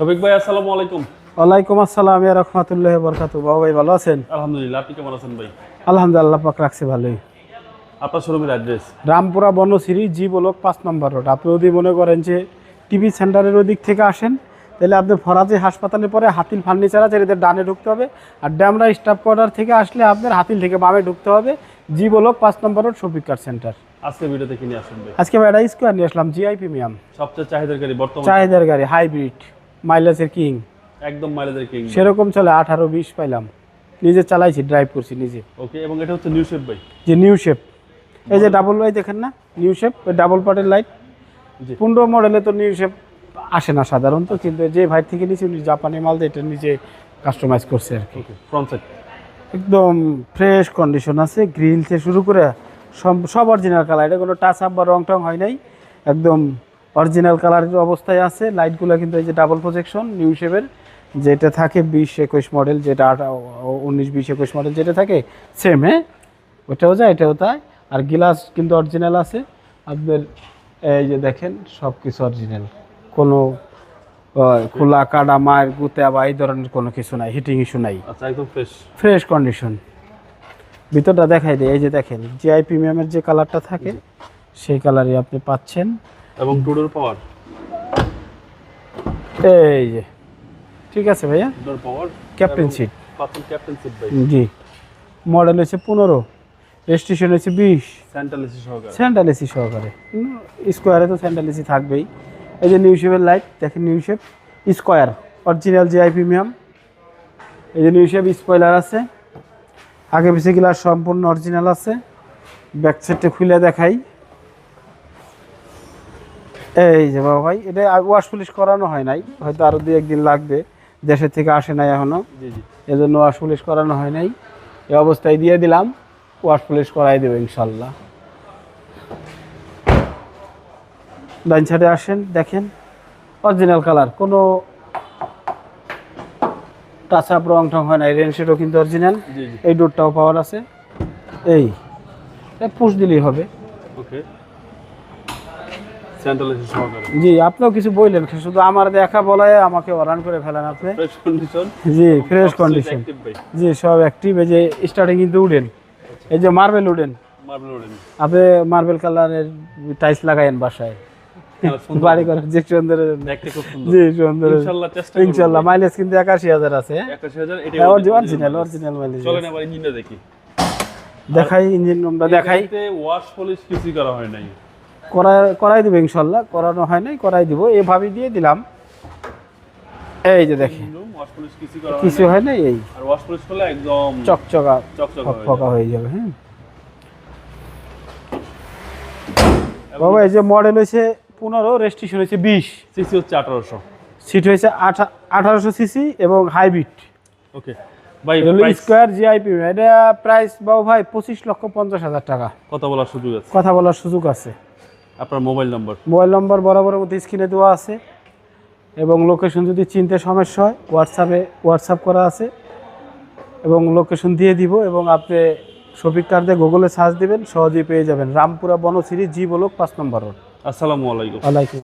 শফিক ভাই আসসালামু আলাইকুম। ওয়ালাইকুম আসসালাম ইয়া রহমতুল্লাহ বরকাতু বাবু ভাই ভালো আছেন? আলহামদুলিল্লাহ আপনি কেমন আছেন ভাই? আলহামদুলিল্লাহ পাক রাখছে ভালোই। আপনার শোরুমের address? Rampura Banasree G block পাঁচ নম্বর রোড। আপনি যদি মনে করেন যে টিভি সেন্টারের ওদিক থেকে আসেন তাহলে আপনি ফরাজি হাসপাতালে পরে হাতিল ফার্নিচার আছে এদের ডানে ঢুকতে হবে। আর ড্যামরা স্টাফ কোয়ার্টার থেকে আসলে আপনার হাতিল থেকে বামে ঢুকতে হবে। জি বলক পাঁচ নম্বর রোড শফিক কার সেন্টার। আজকে ভিডিওতে কিনে আসুন আজকে ভাই এটা স্কোয়ার নিয়ে আসলাম জিআই প্রিমিয়াম সবচেয়ে চাহিদার গাড়ি বর্তমান চাহিদার গাড়ি হাইব্রিড মাইলেজের কিং। একদম মাইলেজের কিং। সেরকম চলে আঠারো বিশ পাইলাম। নিজে চালাইছি ড্রাইভ করছি নিজে। ওকে এবং এটা হচ্ছে নিউ শেপ ভাই যে নিউ শেপ এই যে ডাবল লাইট দেখেন না? নিউ শেপ ডাবল পার্টের লাইট। পনেরো মডেলে তো নিউ শেপ আসে না সাধারণত কিন্তু যে ভাই থেকে নিয়েছি উনি জাপানি মাল দিয়ে এটা নিজে কাস্টমাইজ করছে আর কি। ওকে ফ্রন্ট সাইড একদম ফ্রেশ কন্ডিশন আছে গ্রিল থেকে শুরু করে সব সব অরিজিনাল কালার এটা কোনো টাচ আপ বা রং টং হয় নাই। একদম অরিজিনাল কালারের অবস্থায় আছে। লাইটগুলো কিন্তু এই যে ডাবল প্রজেকশন নিউ শেপের যেটা থাকে বিশ একুশ মডেল যেটা আঠা- উনিশ বিশ একুশ মডেল যেটা থাকে সেম হ্যাঁ? ওটাও যায় এটাও তাই। আর গ্লাস কিন্তু অরিজিনাল আছে। আপনার এই যে দেখেন সব কিছু অরিজিনাল কোনো খোলা কাটা মায়ের গুতে বা এই ধরনের কোনো কিছু নাই হিটিং ইস্যু নাই। আচ্ছা একদম ফ্রেশ ফ্রেশ কন্ডিশন ভিতরটা দেখাই দেয় এই যে দেখেন জিআই প্রিমিয়ামের যে কালারটা থাকে সেই কালারই আপনি পাচ্ছেন। এবং টুডোর পাওয়ার। এই যে। ঠিক আছে ভাইয়া? Two door power captain seat. পাচ্ছেন ক্যাপ্টেন সিট ভাই। জি। মডেল হচ্ছে পনেরো রেজিস্ট্রেশন হচ্ছে বিশ। সেন্ট্রাল এসি সহকারে। স্যান্ডাল এসি সহকারে। স্কোয়ারে তো স্যান্ডাল এসি থাকবেই। এই যে নিউ শেপের লাইট দেখেন new shape. Square original GI premium এই যে নিউ শেপ স্পয়লার আছে। আগে পিছিয়ে গ্লাস সম্পূর্ণ অরিজিনাল আছে। ব্যাক সাইডটা খুলে দেখাই। এই যে বাবা ভাই এটা ওয়াশ পুলিশ করানো হয় নাই হয়তো আরও দু একদিন লাগবে দেশের থেকে আসে নাই এখনও এজন্য ওয়াশ পুলিশ করানো হয় নাই। এই অবস্থায় দিয়ে দিলাম ওয়াশ পুলিশ করাই দেবে ইনশাল্লাহ। ডাইন সাইডে আসেন দেখেন অরিজিনাল কালার কোনো টাচ আপ রং টং হয় নাই রেন সেটও কিন্তু অরিজিনাল এই ডোরটাও পাওয়ার আছে। এই পুশ দিলেই হবে। ওকে জি আপনিও কিছু বললেন শুধু আমার দেখা বলায় আমাকে অরান করে ফেলেন আপনি। জি ফ্রেশ কন্ডিশন জি সব অ্যাক্টিভ এই যে স্টার্টিং কিন্তু উডেন। এই যে মার্বেল রোডেন আপনি মার্বেল কালারের টাইলস লাগাইন বাসায়। বাড়ি করার যে সুন্দর দেখতে খুব সুন্দর। জি সুন্দর। ইনশাআল্লাহ চেষ্টা করব ইনশাল্লাহ মাইলেজ কিন্তু একাশি হাজার আছে। অরিজিনাল অরিজিনাল মাইলেজ চলেন আবার ইঞ্জিনটা দেখি। দেখাই ইঞ্জিন দেখাই। ওয়াশ পলিশ করা হয় নাই। করা করাই দিব ইনশাল্লাহ করানো হয় নাই করাই দিব। এভাবে দিয়ে দিলাম। এই যে দেখি কিছু হয় নাই এই। একদম চকচকা চকচক হয়ে যাবে হ্যাঁ। বাবা এই যে মডেল হয়েছে পনেরো রেজিস্ট্রেশন হয়েছে বিশ। সিসি হচ্ছে 1800 সিট হয়েছে আঠারোশো সিসি এবং হাইব্রিড ওকে ভাই স্কোয়ার জিআইপি এটা প্রাইস বাবু ভাই পঁচিশ লক্ষ পঞ্চাশ হাজার টাকা। কথা বলার সুযোগ আছে। কথা বলার সুযোগ আছে। আপনার মোবাইল নম্বর? মোবাইল নম্বর বরাবর মধ্যে স্ক্রিনে দেওয়া আছে এবং লোকেশন যদি চিনতে সমস্যা হয় হোয়াটসঅ্যাপে হোয়াটসঅ্যাপ করা আছে এবং লোকেশন দিয়ে দিব এবং আপনি শফিক কার্ডে গুগলে সার্চ দিবেন সহজেই পেয়ে যাবেন। রামপুরা বনশ্রী জি বলক পাঁচ নম্বর রোড। আসসালামু আলাইকুম। আলাইকুম।